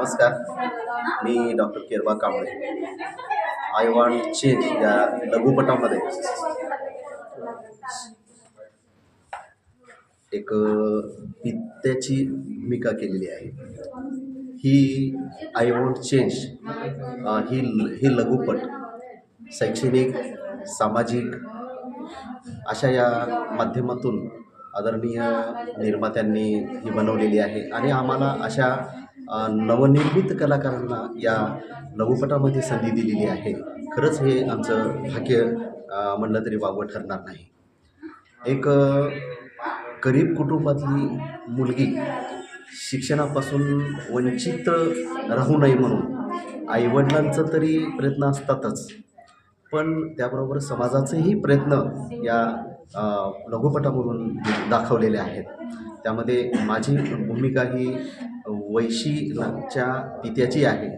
नमस्कार. मी doctor Kerba Kamble. I want change या लघुपटामध्ये. एक अ, पित्याची भूमिका केलेली आहे. ही आय वॉन्ट चेंज ही ही लघुपट शैक्षणिक सामाजिक अशा या माध्यमातून आदरणीय निर्मात्यांनी ही बनवलेली आहे. आणि आम्हाला अशा नवनिर्मित कलाकारांना या लघुपटामध्ये संधी दिलेली आहे. खरंच हे आमचं भाग्य म्हणलं तरी वावं ठरणार नाही. एक गरीब कुटुंबातली मुलगी शिक्षणापासून वंचित राहू नये म्हणून आईवडिलांचं तरी प्रयत्न असतातच. पण त्याबरोबर समाजाचेही प्रयत्न या लघुपटामधून दाखवलेले आहेत. त्यामध्ये माझी भूमिका ही वैशीच्या पित्याची आहे.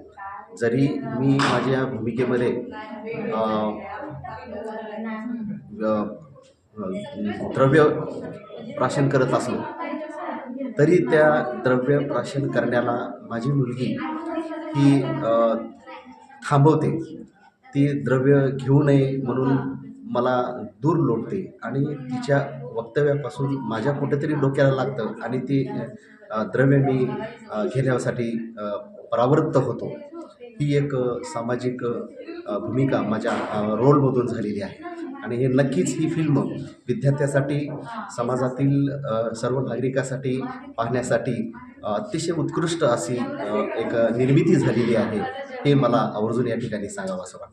जरी मी माझ्या भूमिकेमध्ये द्रव्य प्राशन करत असलो तरी त्या द्रव्य प्राशन करण्याला माझी मुलगी ही थांबवते. ती द्रव्य घेऊ नये म्हणून मला दूर लोटते आणि तिच्या वक्तव्यापासून माझ्या कुठेतरी डोक्याला लागतं आणि ती द्रव्य मी घेण्यासाठी परावृत्त होतो. ही एक सामाजिक भूमिका माझ्या रोलमधून झालेली आहे. आणि हे नक्कीच ही फिल्म विद्यार्थ्यासाठी समाजातील सर्व नागरिकासाठी पाहण्यासाठी अतिशय उत्कृष्ट अशी एक निर्मिती झालेली आहे हे मला आवर्जून या ठिकाणी सांगावं असं वाटतं.